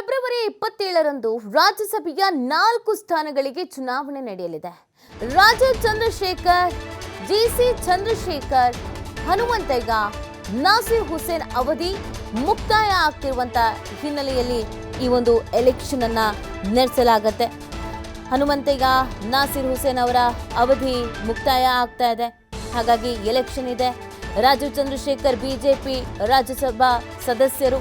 February ಇಪ್ಪತ್ತೇಳರಂದು ರಾಜ್ಯಸಭೆಯ ನಾಲ್ಕು ಸ್ಥಾನಗಳಿಗೆ ಚುನಾವಣೆ ನಡೆಯಲಿದೆ. ರಾಜೀವ್ ಚಂದ್ರಶೇಖರ್ ಜಿಸಿ ಚಂದ್ರಶೇಖರ್, ಹನುಮಂತಯ್ಯ, ನಾಸೀರ್ ಹುಸೇನ್ ಅವಧಿ ಮುಕ್ತಾಯ ಆಗ್ತಿರುವಂತ ಹಿನ್ನೆಲೆಯಲ್ಲಿ ಈ ಒಂದು ಎಲೆಕ್ಷನ್ ಅನ್ನ ನಡೆಸಲಾಗತ್ತೆ. ಹನುಮಂತಯ್ಯ, ನಾಸೀರ್ ಹುಸೇನ್ ಅವರ ಅವಧಿ ಮುಕ್ತಾಯ ಆಗ್ತಾ ಇದೆ. ಹಾಗಾಗಿ ಎಲೆಕ್ಷನ್ ಇದೆ. ರಾಜೀವ್ ಚಂದ್ರಶೇಖರ್, ಬಿಜೆಪಿ ರಾಜ್ಯಸಭಾ ಸದಸ್ಯರು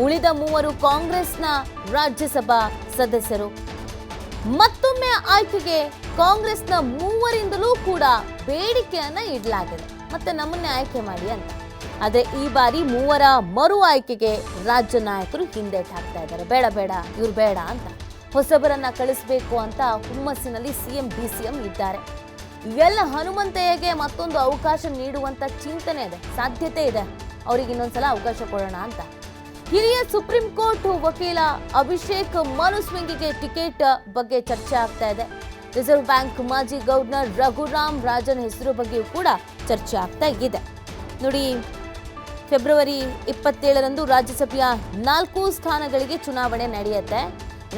ಉಳಿದ ಮೂವರು ಕಾಂಗ್ರೆಸ್ನ ರಾಜ್ಯಸಭಾ ಸದಸ್ಯರು. ಮತ್ತೊಮ್ಮೆ ಆಯ್ಕೆಗೆ ಕಾಂಗ್ರೆಸ್ನ ಮೂವರಿಂದಲೂ ಕೂಡ ಬೇಡಿಕೆಯನ್ನ ಇಡಲಾಗಿದೆ. ಮತ್ತೆ ನಮ್ಮನ್ನೇ ಆಯ್ಕೆ ಮಾಡಿ ಅಂತ. ಆದರೆ ಈ ಬಾರಿ ಮೂವರ ಮರು ಆಯ್ಕೆಗೆ ರಾಜ್ಯ ನಾಯಕರು ಹಿಂದೇಟ್ ಹಾಕ್ತಾ ಇದ್ದಾರೆ. ಬೇಡ ಬೇಡ, ಇವ್ರು ಬೇಡ ಅಂತ. ಹೊಸಬರನ್ನ ಕಳಿಸಬೇಕು ಅಂತ ಹುಮ್ಮಸ್ಸಿನಲ್ಲಿ ಸಿಎಂ, ಡಿಸಿಎಂ ಇದ್ದಾರೆ. ಎಲ್ಲ ಹನುಮಂತಯ್ಯಗೆ ಮತ್ತೊಂದು ಅವಕಾಶ ನೀಡುವಂತ ಚಿಂತನೆ ಇದೆ. ಸಾಧ್ಯತೆ ಇದೆ. ಅವರಿಗೆ ಇನ್ನೊಂದ್ಸಲ ಅವಕಾಶ ಕೊಡೋಣ ಅಂತ. ಹಿರಿಯ ಸುಪ್ರೀಂ ಕೋರ್ಟ್ ವಕೀಲ ಅಭಿಷೇಕ್ ಮನುಸ್ವಿಂಗಿಗೆ ಟಿಕೆಟ್ ಬಗ್ಗೆ ಚರ್ಚೆ ಆಗ್ತಾ ಇದೆ. ರಿಸರ್ವ್ ಬ್ಯಾಂಕ್ ಮಾಜಿ ಗವರ್ನರ್ ರಘುರಾಮ್ ರಾಜನ್ ಹೆಸರು ಬಗ್ಗೆಯೂ ಕೂಡ ಚರ್ಚೆ ಆಗ್ತಾ ಇದೆ. ನೋಡಿ, ಫೆಬ್ರವರಿ ಇಪ್ಪತ್ತೇಳರಂದು ರಾಜ್ಯಸಭೆಯ ನಾಲ್ಕು ಸ್ಥಾನಗಳಿಗೆ ಚುನಾವಣೆ ನಡೆಯುತ್ತೆ.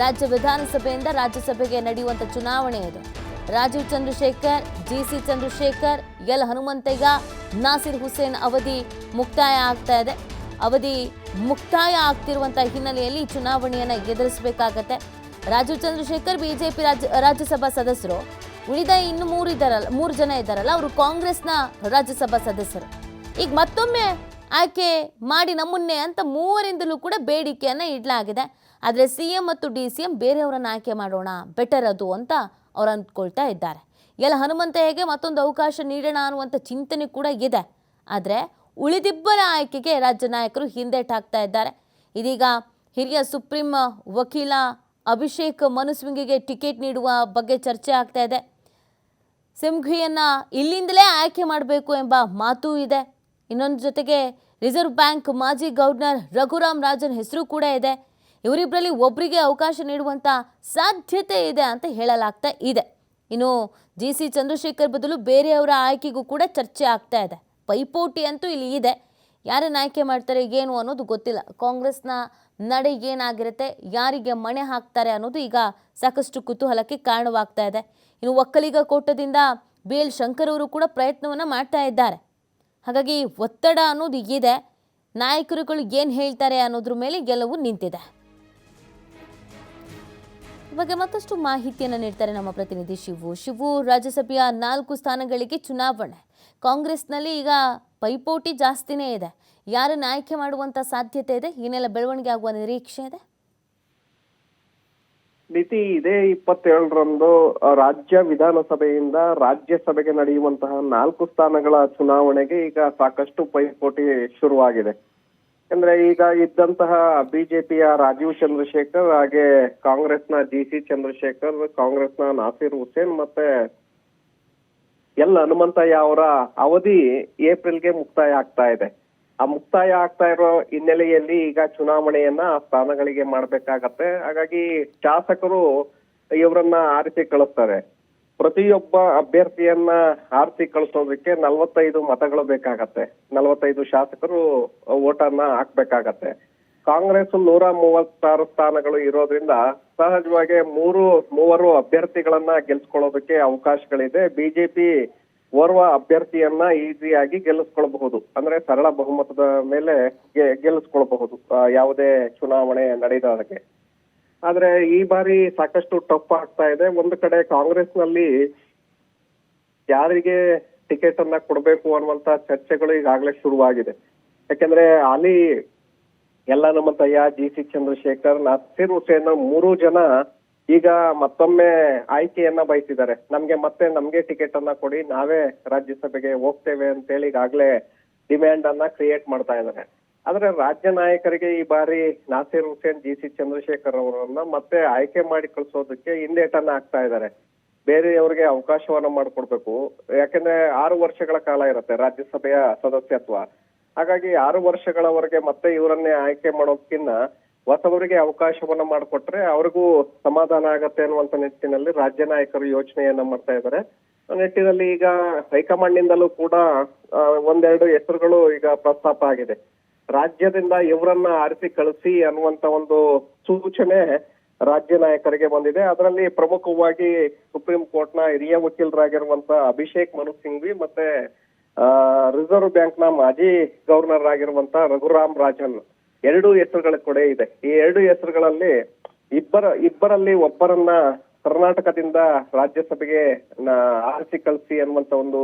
ರಾಜ್ಯ ವಿಧಾನಸಭೆಯಿಂದ ರಾಜ್ಯಸಭೆಗೆ ನಡೆಯುವಂತ ಚುನಾವಣೆ ಇದು. Rajeev Chandrasekhar, G C Chandrasekhar, L Hanumanthaiah, Naseer Hussain ಅವಧಿ ಮುಕ್ತಾಯ ಆಗ್ತಾ ಇದೆ. ಅವಧಿ ಮುಕ್ತಾಯ ಆಗ್ತಿರುವಂತಹ ಹಿನ್ನೆಲೆಯಲ್ಲಿ ಚುನಾವಣೆಯನ್ನು ಚುನಾವಣೆಯನ್ನ ಎದುರಿಸಬೇಕಾಗತ್ತೆ. ರಾಜೀವ್ ಚಂದ್ರಶೇಖರ್ ಬಿಜೆಪಿ ರಾಜ್ಯ ರಾಜ್ಯಸಭಾ ಸದಸ್ಯರು ಉಳಿದ ಇನ್ನು ಮೂರು ಇದ್ದಾರಲ್ಲ ಮೂರು ಜನ ಇದ್ದಾರಲ್ಲ, ಅವರು ಕಾಂಗ್ರೆಸ್ನ ರಾಜ್ಯಸಭಾ ಸದಸ್ಯರು. ಈಗ ಮತ್ತೊಮ್ಮೆ ಆಯ್ಕೆ ಮಾಡಿ ನಮ್ಮನ್ನೇ ಅಂತ ಮೂವರಿಂದಲೂ ಕೂಡ ಬೇಡಿಕೆಯನ್ನು ಇಡಲಾಗಿದೆ. ಆದರೆ ಸಿ ಎಂ ಮತ್ತು ಡಿ ಸಿ ಎಂ ಬೇರೆಯವರನ್ನು ಆಯ್ಕೆ ಮಾಡೋಣ, ಬೆಟರ್ ಅದು ಅಂತ ಅವ್ರು ಅಂದ್ಕೊಳ್ತಾ ಇದ್ದಾರೆ. ಎಲ್ಲ ಹನುಮಂತ ಹೇಗೆ ಮತ್ತೊಂದು ಅವಕಾಶ ನೀಡೋಣ ಅನ್ನುವಂಥ ಚಿಂತನೆ ಕೂಡ ಇದೆ. ಆದರೆ ಉಳಿದಿಬ್ಬರ ಆಯ್ಕೆಗೆ ರಾಜ್ಯ ನಾಯಕರು ಹಿಂದೇಟು ಹಾಕ್ತಾ ಇದ್ದಾರೆ. ಇದೀಗ ಹಿರಿಯ ಸುಪ್ರೀಂ ವಕೀಲ ಅಭಿಷೇಕ್ ಮನುಸ್ವಿಂಗಿಗೆ ಟಿಕೆಟ್ ನೀಡುವ ಬಗ್ಗೆ ಚರ್ಚೆ ಆಗ್ತಾ ಇದೆ. ಸಿಂಘಿಯನ್ನ ಇಲ್ಲಿಂದಲೇ ಆಯ್ಕೆ ಮಾಡಬೇಕು ಎಂಬ ಮಾತೂ ಇದೆ. ಇನ್ನೊಂದು ಜೊತೆಗೆ ರಿಸರ್ವ್ ಬ್ಯಾಂಕ್ ಮಾಜಿ ಗವರ್ನರ್ ರಘುರಾಮ್ ರಾಜನ್ ಹೆಸರು ಕೂಡ ಇದೆ. ಇವರಿಬ್ಬರಲ್ಲಿ ಒಬ್ಬರಿಗೆ ಅವಕಾಶ ನೀಡುವಂಥ ಸಾಧ್ಯತೆ ಇದೆ ಅಂತ ಹೇಳಲಾಗ್ತಾ ಇದೆ. ಇನ್ನು ಜಿ ಸಿ ಚಂದ್ರಶೇಖರ್ ಬದಲು ಬೇರೆಯವರ ಆಯ್ಕೆಗೂ ಕೂಡ ಚರ್ಚೆ ಆಗ್ತಾ ಇದೆ. ಪೈಪೋಟಿ ಅಂತೂ ಇಲ್ಲಿ ಇದೆ. ಯಾರನ್ನು ಆಯ್ಕೆ ಮಾಡ್ತಾರೆ, ಏನು ಅನ್ನೋದು ಗೊತ್ತಿಲ್ಲ. ಕಾಂಗ್ರೆಸ್ನ ನಡೆ ಏನಾಗಿರುತ್ತೆ, ಯಾರಿಗೆ ಮಣೆ ಹಾಕ್ತಾರೆ ಅನ್ನೋದು ಈಗ ಸಾಕಷ್ಟು ಕುತೂಹಲಕ್ಕೆ ಕಾರಣವಾಗ್ತಾ ಇದೆ. ಇನ್ನು ಒಕ್ಕಲಿಗ ಕೋಟದಿಂದ ಬಿ ಎಲ್ ಶಂಕರ್ ಅವರು ಕೂಡ ಪ್ರಯತ್ನವನ್ನು ಮಾಡ್ತಾ ಇದ್ದಾರೆ. ಹಾಗಾಗಿ ಒತ್ತಡ ಅನ್ನೋದು ಇದೆ. ನಾಯಕರುಗಳು ಏನು ಹೇಳ್ತಾರೆ ಅನ್ನೋದ್ರ ಮೇಲೆ ಗೆಲುವು ನಿಂತಿದೆ. ಇವಾಗ ಮತ್ತಷ್ಟು ಮಾಹಿತಿಯನ್ನು ನೀಡ್ತಾರೆ ನಮ್ಮ ಪ್ರತಿನಿಧಿ ಶಿವು. ಶಿವು, ರಾಜ್ಯಸಭೆಯ ನಾಲ್ಕು ಸ್ಥಾನಗಳಿಗೆ ಚುನಾವಣೆ. ಕಾಂಗ್ರೆಸ್ನಲ್ಲಿ ಈಗ ಪೈಪೋಟಿ ಜಾಸ್ತಿನೇ ಇದೆ. ಯಾರನ್ನ ಆಯ್ಕೆ ಮಾಡುವಂತ ಸಾಧ್ಯತೆ ಇದೆ? ಏನೆಲ್ಲ ಬೆಳವಣಿಗೆ ಆಗುವ ನಿರೀಕ್ಷೆ ಇದೆ? ನಿತಿ ಇದೇ ಇಪ್ಪತ್ತೇಳರಂದು. ರಾಜ್ಯ ವಿಧಾನಸಭೆಯಿಂದ ರಾಜ್ಯಸಭೆಗೆ ನಡೆಯುವಂತಹ ನಾಲ್ಕು ಸ್ಥಾನಗಳ ಚುನಾವಣೆಗೆ ಈಗ ಸಾಕಷ್ಟು ಪೈಪೋಟಿ ಶುರುವಾಗಿದೆ. ಅಂದ್ರೆ ಈಗ ಇದ್ದಂತಹ ಬಿಜೆಪಿಯ ರಾಜೀವ್ ಚಂದ್ರಶೇಖರ್ ಹಾಗೆ ಕಾಂಗ್ರೆಸ್ನ ಜಿ ಸಿ ಚಂದ್ರಶೇಖರ್, ಕಾಂಗ್ರೆಸ್ನ ನಾಸೀರ್ ಹುಸೇನ್ ಮತ್ತೆ ಎಲ್ ಹನುಮಂತಯ್ಯ ಅವರ ಅವಧಿ ಏಪ್ರಿಲ್ಗೆ ಮುಕ್ತಾಯ ಆಗ್ತಾ ಇದೆ. ಆ ಮುಕ್ತಾಯ ಆಗ್ತಾ ಇರೋ ಹಿನ್ನೆಲೆಯಲ್ಲಿ ಈಗ ಚುನಾವಣೆಯನ್ನ ಸ್ಥಾನಗಳಿಗೆ ಮಾಡ್ಬೇಕಾಗತ್ತೆ. ಹಾಗಾಗಿ ಶಾಸಕರು ಇವರನ್ನ ಆರಿಸಿ ಕಳಿಸ್ತಾರೆ. ಪ್ರತಿಯೊಬ್ಬ ಅಭ್ಯರ್ಥಿಯನ್ನ ಆರಿಸಿ ಕಳಿಸೋದಕ್ಕೆ ನಲವತ್ತೈದು ಮತಗಳು ಬೇಕಾಗತ್ತೆ. ನಲವತ್ತೈದು ಶಾಸಕರು ಓಟನ್ನ ಹಾಕ್ಬೇಕಾಗತ್ತೆ. ಕಾಂಗ್ರೆಸ್ ನೂರ ಮೂವತ್ತಾರು ಸ್ಥಾನಗಳು ಇರೋದ್ರಿಂದ ಸಹಜವಾಗಿ ಮೂರು, ಮೂವರು ಅಭ್ಯರ್ಥಿಗಳನ್ನ ಗೆಲ್ಸ್ಕೊಳ್ಳೋದಕ್ಕೆ ಅವಕಾಶಗಳಿದೆ. ಬಿಜೆಪಿ ಓರ್ವ ಅಭ್ಯರ್ಥಿಯನ್ನ ಈಸಿಯಾಗಿ ಗೆಲ್ಲಿಸ್ಕೊಳ್ಬಹುದು ಅಂದ್ರೆ ಸರಳ ಬಹುಮತದ ಮೇಲೆ ಗೆಲ್ಲಿಸ್ಕೊಳ್ಬಹುದು ಯಾವುದೇ ಚುನಾವಣೆ ನಡೆದಾಗೆ ಆದ್ರೆ ಈ ಬಾರಿ ಸಾಕಷ್ಟು ಟಫ್ ಆಗ್ತಾ ಇದೆ. ಒಂದು ಕಡೆ ಕಾಂಗ್ರೆಸ್ನಲ್ಲಿ ಯಾರಿಗೆ ಟಿಕೆಟ್ ಅನ್ನ ಕೊಡಬೇಕು ಅನ್ನುವಂತ ಚರ್ಚೆಗಳು ಈಗಾಗಲೇ ಶುರುವಾಗಿದೆ. ಯಾಕೆಂದ್ರೆ ಅಲ್ಲಿ ಎಲ್ಲ ನಮ್ಮಂತಯ್ಯ ಜಿ ಸಿ ಚಂದ್ರಶೇಖರ್, ನಸೀರ್ ಹುಸೇನ್ ಮೂರು ಜನ ಈಗ ಮತ್ತೊಮ್ಮೆ ಆಯ್ಕೆಯನ್ನ ಬಯಸಿದ್ದಾರೆ. ನಮ್ಗೆ ಮತ್ತೆ ನಮ್ಗೆ ಟಿಕೆಟ್ ಅನ್ನ ಕೊಡಿ, ನಾವೇ ರಾಜ್ಯಸಭೆಗೆ ಹೋಗ್ತೇವೆ ಅಂತೇಳಿ ಈಗಾಗಲೇ ಡಿಮ್ಯಾಂಡ್ ಅನ್ನ ಕ್ರಿಯೇಟ್ ಮಾಡ್ತಾ ಇದ್ದಾರೆ. ಆದ್ರೆ ರಾಜ್ಯ ನಾಯಕರಿಗೆ ಈ ಬಾರಿ ನಾಸೀರ್ ಹುಸೇನ್, ಜಿ ಸಿ ಚಂದ್ರಶೇಖರ್ ಅವರನ್ನ ಮತ್ತೆ ಆಯ್ಕೆ ಮಾಡಿ ಕಳಿಸೋದಕ್ಕೆ ಹಿಂದೇಟನ್ನ ಆಗ್ತಾ ಇದ್ದಾರೆ. ಬೇರೆಯವರಿಗೆ ಅವಕಾಶವನ್ನ ಮಾಡಿಕೊಡ್ಬೇಕು. ಯಾಕಂದ್ರೆ ಆರು ವರ್ಷಗಳ ಕಾಲ ಇರುತ್ತೆ ರಾಜ್ಯಸಭೆಯ ಸದಸ್ಯತ್ವ. ಹಾಗಾಗಿ ಆರು ವರ್ಷಗಳವರೆಗೆ ಮತ್ತೆ ಇವರನ್ನೇ ಆಯ್ಕೆ ಮಾಡೋದಕ್ಕಿಂತ ಹೊಸಬರಿಗೆ ಅವಕಾಶವನ್ನ ಮಾಡಿಕೊಟ್ರೆ ಅವ್ರಿಗೂ ಸಮಾಧಾನ ಆಗತ್ತೆ ಅನ್ನುವಂತ ನಿಟ್ಟಿನಲ್ಲಿ ರಾಜ್ಯ ನಾಯಕರು ಯೋಚನೆಯನ್ನ ಮಾಡ್ತಾ ಇದ್ದಾರೆ. ನಿಟ್ಟಿನಲ್ಲಿ ಈಗ ಹೈಕಮಾಂಡ್ ನಿಂದಲೂ ಕೂಡ ಒಂದೆರಡು ಹೆಸರುಗಳು ಈಗ ಪ್ರಸ್ತಾಪ ಆಗಿದೆ. ರಾಜ್ಯದಿಂದ ಇವರನ್ನ ಆರಿಸಿ ಕಳಿಸಿ ಅನ್ನುವಂತ ಒಂದು ಸೂಚನೆ ರಾಜ್ಯ ನಾಯಕರಿಗೆ ಬಂದಿದೆ. ಅದರಲ್ಲಿ ಪ್ರಮುಖವಾಗಿ ಸುಪ್ರೀಂ ಕೋರ್ಟ್ನ ಹಿರಿಯ ವಕೀಲರಾಗಿರುವಂತ ಅಭಿಷೇಕ್ ಮನು ಸಿಂಘ್ವಿ ಮತ್ತೆ ರಿಸರ್ವ್ ಬ್ಯಾಂಕ್ನ ಮಾಜಿ ಗವರ್ನರ್ ಆಗಿರುವಂತ ರಘುರಾಮ್ ರಾಜನ್ ಎರಡು ಹೆಸರುಗಳ ಕೊಡೆ ಇದೆ. ಈ ಎರಡು ಹೆಸರುಗಳಲ್ಲಿ ಇಬ್ಬರ, ಇಬ್ಬರಲ್ಲಿ ಒಬ್ಬರನ್ನ ಕರ್ನಾಟಕದಿಂದ ರಾಜ್ಯಸಭೆಗೆ ಆರಿಸಿ ಕಳಿಸಿ ಅನ್ನುವಂತ ಒಂದು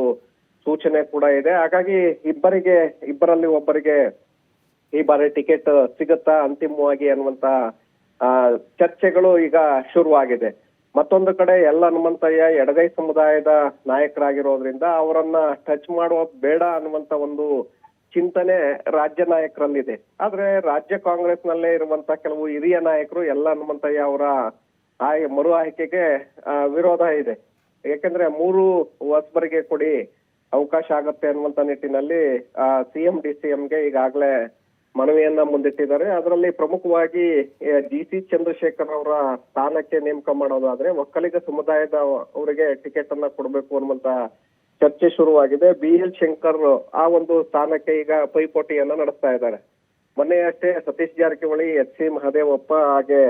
ಸೂಚನೆ ಕೂಡ ಇದೆ. ಹಾಗಾಗಿ ಇಬ್ಬರಿಗೆ, ಇಬ್ಬರಲ್ಲಿ ಒಬ್ಬರಿಗೆ ಈ ಬಾರಿ ಟಿಕೆಟ್ ಸಿಗುತ್ತಾ ಅಂತಿಮವಾಗಿ ಅನ್ನುವಂತ ಚರ್ಚೆಗಳು ಈಗ ಶುರುವಾಗಿದೆ. ಮತ್ತೊಂದು ಕಡೆ ಎಲ್ಲ ಹನುಮಂತಯ್ಯ ಎಡಗೈ ಸಮುದಾಯದ ನಾಯಕರಾಗಿರೋದ್ರಿಂದ ಅವರನ್ನ ಟಚ್ ಮಾಡುವ ಬೇಡ ಅನ್ನುವಂತ ಒಂದು ಚಿಂತನೆ ರಾಜ್ಯ ನಾಯಕರಲ್ಲಿದೆ. ಆದ್ರೆ ರಾಜ್ಯ ಕಾಂಗ್ರೆಸ್ ನಲ್ಲೇ ಇರುವಂತ ಕೆಲವು ಹಿರಿಯ ನಾಯಕರು ಎಲ್ಲ ಹನುಮಂತಯ್ಯ ಅವರ ಆಯ್, ಮರು ಆಯ್ಕೆಗೆ ವಿರೋಧ ಇದೆ. ಯಾಕಂದ್ರೆ ಮೂರು ಹೊಸಬರಿಗೆ ಕೊಡಿ ಅವಕಾಶ ಆಗತ್ತೆ ಅನ್ನುವಂತ ನಿಟ್ಟಿನಲ್ಲಿ ಸಿಎಂ ಡಿ ಗೆ ಈಗಾಗಲೇ ಮನವಿಯನ್ನ ಮುಂದಿಟ್ಟಿದ್ದಾರೆ. ಅದರಲ್ಲಿ ಪ್ರಮುಖವಾಗಿ ಜಿ ಸಿ ಚಂದ್ರಶೇಖರ್ ಅವರ ಸ್ಥಾನಕ್ಕೆ ನೇಮಕ ಮಾಡೋದಾದ್ರೆ ಒಕ್ಕಲಿಗ ಸಮುದಾಯದ ಅವರಿಗೆ ಟಿಕೆಟ್ ಅನ್ನ ಕೊಡಬೇಕು ಅನ್ನುವಂತ ಚರ್ಚೆ ಶುರುವಾಗಿದೆ. ಬಿ ಎಲ್ ಶಂಕರ್ ಆ ಒಂದು ಸ್ಥಾನಕ್ಕೆ ಈಗ ಪೈಪೋಟಿಯನ್ನ ನಡೆಸ್ತಾ ಇದ್ದಾರೆ. ಮೊನ್ನೆ ಅಷ್ಟೇ ಸತೀಶ್ ಜಾರಕಿಹೊಳಿ, ಎಚ್ ಸಿ ಮಹದೇವಪ್ಪ ಹಾಗೆ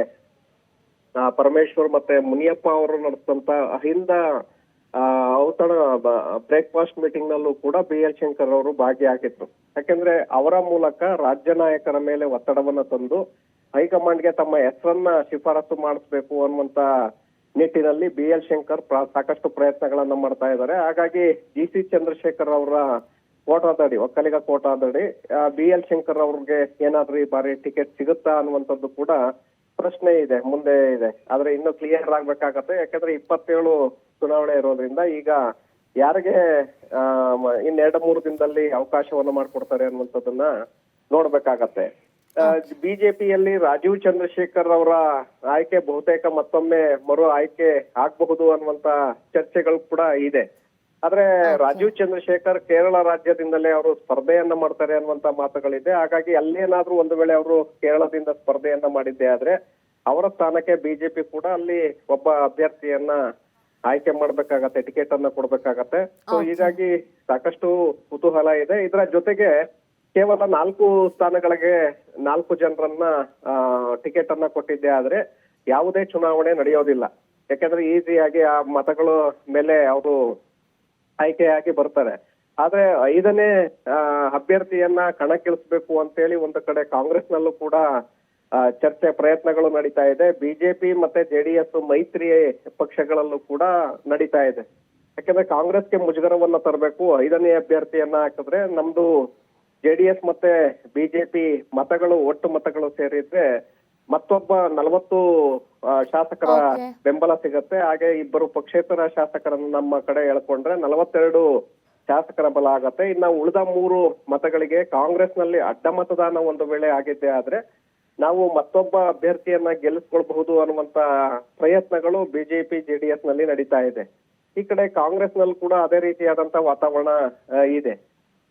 ಪರಮೇಶ್ವರ್ ಮತ್ತೆ ಮುನಿಯಪ್ಪ ಅವರು ನಡೆಸಿದಂತ ಅಹಿಂದ ಔತಣ ಬ್ರೇಕ್ಫಾಸ್ಟ್ ಮೀಟಿಂಗ್ ನಲ್ಲೂ ಕೂಡ ಬಿ ಎಲ್ ಶಂಕರ್ ಅವರು ಭಾಗಿಯಾಗಿದ್ರು. ಯಾಕೆಂದ್ರೆ ಅವರ ಮೂಲಕ ರಾಜ್ಯ ನಾಯಕರ ಮೇಲೆ ಒತ್ತಡವನ್ನ ತಂದು ಹೈಕಮಾಂಡ್ಗೆ ತಮ್ಮ ಹೆಸರನ್ನ ಶಿಫಾರಸು ಮಾಡಿಸ್ಬೇಕು ಅನ್ನುವಂತ ನಿಟ್ಟಿನಲ್ಲಿ ಬಿ ಎಲ್ ಶಂಕರ್ ಸಾಕಷ್ಟು ಪ್ರಯತ್ನಗಳನ್ನ ಮಾಡ್ತಾ ಇದ್ದಾರೆ. ಹಾಗಾಗಿ ಜಿ ಸಿ ಚಂದ್ರಶೇಖರ್ ಅವರ ಕೋಟಾದಡಿ, ಒಕ್ಕಲಿಗ ಕೋಟಾದಡಿ ಬಿ ಎಲ್ ಶಂಕರ್ ಅವ್ರಿಗೆ ಏನಾದ್ರೂ ಈ ಬಾರಿ ಟಿಕೆಟ್ ಸಿಗುತ್ತಾ ಅನ್ನುವಂಥದ್ದು ಕೂಡ ಪ್ರಶ್ನೆ ಇದೆ ಮುಂದೆ ಇದೆ. ಆದ್ರೆ ಇನ್ನು ಕ್ಲಿಯರ್ ಆಗ್ಬೇಕಾಗತ್ತೆ. ಯಾಕಂದ್ರೆ ಇಪ್ಪತ್ತೇಳು ಚುನಾವಣೆ ಇರೋದ್ರಿಂದ ಈಗ ಯಾರಿಗೆ ಇನ್ನೆರಡು ಮೂರು ದಿನದಲ್ಲಿ ಅವಕಾಶವನ್ನು ಮಾಡ್ಕೊಡ್ತಾರೆ ಅನ್ನುವಂಥದ್ದನ್ನ ನೋಡ್ಬೇಕಾಗತ್ತೆ. ಬಿಜೆಪಿಯಲ್ಲಿ ರಾಜೀವ್ ಚಂದ್ರಶೇಖರ್ ಅವರ ಆಯ್ಕೆ ಬಹುತೇಕ ಮತ್ತೊಮ್ಮೆ ಮರು ಆಯ್ಕೆ ಆಗ್ಬಹುದು ಅನ್ನುವಂತ ಚರ್ಚೆಗಳು ಕೂಡ ಇದೆ. ಆದ್ರೆ ರಾಜೀವ್ ಚಂದ್ರಶೇಖರ್ ಕೇರಳ ರಾಜ್ಯದಿಂದಲೇ ಅವರು ಸ್ಪರ್ಧೆಯನ್ನ ಮಾಡ್ತಾರೆ ಅನ್ನುವಂತ ಮಾತುಗಳಿದೆ. ಹಾಗಾಗಿ ಅಲ್ಲೇನಾದ್ರೂ ಒಂದು ವೇಳೆ ಅವರು ಕೇರಳದಿಂದ ಸ್ಪರ್ಧೆಯನ್ನ ಮಾಡಿದ್ದೆ ಆದ್ರೆ ಅವರ ಸ್ಥಾನಕ್ಕೆ ಬಿಜೆಪಿ ಕೂಡ ಅಲ್ಲಿ ಒಬ್ಬ ಅಭ್ಯರ್ಥಿಯನ್ನ ಆಯ್ಕೆ ಮಾಡ್ಬೇಕಾಗತ್ತೆ ಟಿಕೆಟ್ ಅನ್ನ ಕೊಡ್ಬೇಕಾಗತ್ತೆ. ಸೊ ಹೀಗಾಗಿ ಸಾಕಷ್ಟು ಕುತೂಹಲ ಇದೆ. ಇದರ ಜೊತೆಗೆ ಕೇವಲ ನಾಲ್ಕು ಸ್ಥಾನಗಳಿಗೆ ನಾಲ್ಕು ಜನರನ್ನ ಟಿಕೆಟ್ ಅನ್ನ ಕೊಟ್ಟಿದ್ದೆ ಆದ್ರೆ ಯಾವುದೇ ಚುನಾವಣೆ ನಡೆಯೋದಿಲ್ಲ. ಯಾಕಂದ್ರೆ ಈಸಿಯಾಗಿ ಆ ಮತಗಳ ಮೇಲೆ ಅವರು ಆಯ್ಕೆಯಾಗಿ ಬರ್ತಾರೆ. ಆದ್ರೆ ಐದನೇ ಅಭ್ಯರ್ಥಿಯನ್ನ ಕಣಕ್ಕಿಳಿಸ್ಬೇಕು ಅಂತೇಳಿ ಒಂದು ಕಡೆ ಕಾಂಗ್ರೆಸ್ನಲ್ಲೂ ಕೂಡ ಚರ್ಚೆ ಪ್ರಯತ್ನಗಳು ನಡೀತಾ ಇದೆ. ಬಿಜೆಪಿ ಮತ್ತೆ ಜೆಡಿಎಸ್ ಮೈತ್ರಿ ಪಕ್ಷಗಳಲ್ಲೂ ಕೂಡ ನಡೀತಾ ಇದೆ. ಯಾಕಂದ್ರೆ ಕಾಂಗ್ರೆಸ್ಗೆ ಮುಜುಗರವನ್ನ ತರಬೇಕು, ಐದನೇ ಅಭ್ಯರ್ಥಿಯನ್ನ ಹಾಕಿದ್ರೆ ನಮ್ದು ಜೆಡಿಎಸ್ ಮತ್ತೆ ಬಿಜೆಪಿ ಮತಗಳು, ಒಟ್ಟು ಮತಗಳು ಸೇರಿದ್ರೆ ಮತ್ತೊಬ್ಬ ನಲವತ್ತು ಶಾಸಕರ ಬೆಂಬಲ ಸಿಗತ್ತೆ. ಹಾಗೆ ಇಬ್ಬರು ಪಕ್ಷೇತರ ಶಾಸಕರನ್ನು ನಮ್ಮ ಕಡೆ ಎಳ್ಕೊಂಡ್ರೆ ನಲವತ್ತೆರಡು ಶಾಸಕರ ಬಲ ಆಗತ್ತೆ. ಇನ್ನ ಉಳಿದ ಮೂರು ಮತಗಳಿಗೆ ಕಾಂಗ್ರೆಸ್ನಲ್ಲಿ ಅಡ್ಡ ಮತದಾನ ಒಂದು ವೇಳೆ ಆಗಿದ್ದೆ ಆದ್ರೆ ನಾವು ಮತ್ತೊಬ್ಬ ಅಭ್ಯರ್ಥಿಯನ್ನ ಗೆಲ್ಲಿಸ್ಕೊಳ್ಬಹುದು ಅನ್ನುವಂತ ಪ್ರಯತ್ನಗಳು ಬಿಜೆಪಿ ಜೆಡಿಎಸ್ನಲ್ಲಿ ನಡೀತಾ ಇದೆ. ಈ ಕಡೆ ಕಾಂಗ್ರೆಸ್ನಲ್ಲಿ ಕೂಡ ಅದೇ ರೀತಿಯಾದಂತ ವಾತಾವರಣ ಇದೆ.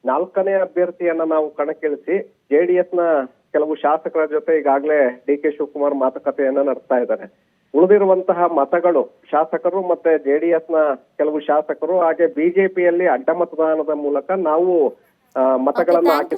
ನಾಲ್ಕನೇ ಅಭ್ಯರ್ಥಿಯನ್ನ ನಾವು ಕಣಕ್ಕಿಳಿಸಿ ಜೆಡಿಎಸ್ನ ಕೆಲವು ಶಾಸಕರ ಜೊತೆ ಈಗಾಗಲೇ ಡಿ ಕೆ ಶಿವಕುಮಾರ್ ಮಾತುಕತೆಯನ್ನ ನಡೆಸ್ತಾ ಇದ್ದಾರೆ. ಉಳಿದಿರುವಂತಹ ಮತಗಳು ಶಾಸಕರು ಮತ್ತೆ ಜೆಡಿಎಸ್ನ ಕೆಲವು ಶಾಸಕರು ಹಾಗೆ ಬಿಜೆಪಿಯಲ್ಲಿ ಅಡ್ಡ ಮತದಾನದ ಮೂಲಕ ನಾವು ಮತಗಳನ್ನು ಥ್ಯಾಂಕ್